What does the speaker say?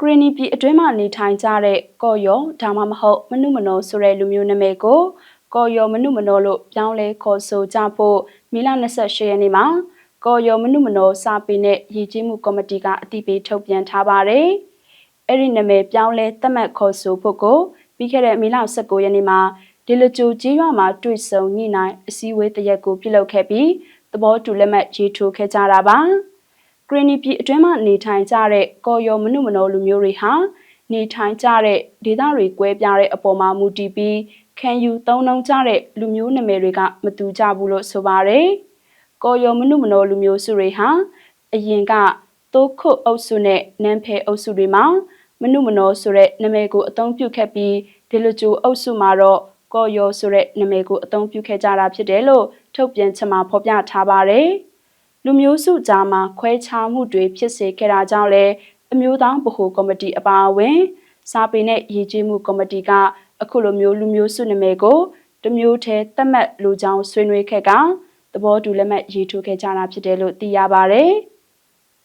ဂရီနီပြည်အတွင်းမှာနေထိုင်ကြတဲ့ကော်ယောဒါမှမဟုတ်မနုမနောဆိုတဲ့လူမျိုးနာမည်ကိုကော်ယောမနုမနောလို့ပြောင်းလဲခေါ်ဆိုကြဖို့မီလ28ရက်နေ့မှာကော်ယောမနုမနောစာပေနဲ့ရည်ကြီးမှုကော်မတီကအတည်ပြုထုတ်ပြန်ထားပါတယ်။အဲ့ဒီနာမည်ပြောင်းလဲသတ်မှတ်ခေါ်ဆိုဖို့ကိုပြီးခဲ့တဲ့မီလ19ရက်နေ့မှာဒီလကျူကြီးရွာမှာတွေ့ဆုံညှိနှိုင်းအစည်းအဝေးတရက်ကိုပြုလုပ်ခဲ့ပြီးသဘောတူလက်မှတ်ရေးထိုးခဲ့ကြတာပါ။ ဂရနီပြည်အတွင်းမှာနေထိုင်ကြတဲ့ကော်ယောမနုမနောလူမျိုးတွေဟာနေထိုင်ကြတဲ့ဒေသတွေကွဲပြားတဲ့အပေါ်မှာမူတည်ပြီးခံယူသုံးနှုံကြတဲ့လူမျိုးနာမည်တွေကမတူကြဘူးလို့ဆိုပါတယ်။ကော်ယောမနုမနောလူမျိုးစုတွေဟာအရင်ကသိုးခုတ်အုပ်စုနဲ့နန်းဖဲအုပ်စုတွေမှာမနုမနောဆိုတဲ့နာမည်ကိုအသုံးပြုခဲ့ပြီးဒီလိုကျူအုပ်စုမှာတော့ကော်ယောဆိုတဲ့နာမည်ကိုအသုံးပြုခဲ့ကြတာဖြစ်တယ်လို့ထုတ်ပြန်ချက်မှာဖော်ပြထားပါတယ်။ လူမျိုးစုကြားမှာခွဲခြားမှုတွေဖြစ်စေခဲ့တာကြောင့်လည်းအမျိုးသားဗဟိုကော်မတီအပါအဝင် စာပေနဲ့ရည်ကြီးမှုကော်မတီကအခုလိုမျိုးလူမျိုးစုနာမည်ကိုတမျိုးတည်းသတ်မှတ်လိုကြောင်းဆွေးနွေးခဲ့ကသဘောတူလက်မှတ်ရေးထိုးခဲ့ကြတာဖြစ်တယ်လို့သိရပါဗျ။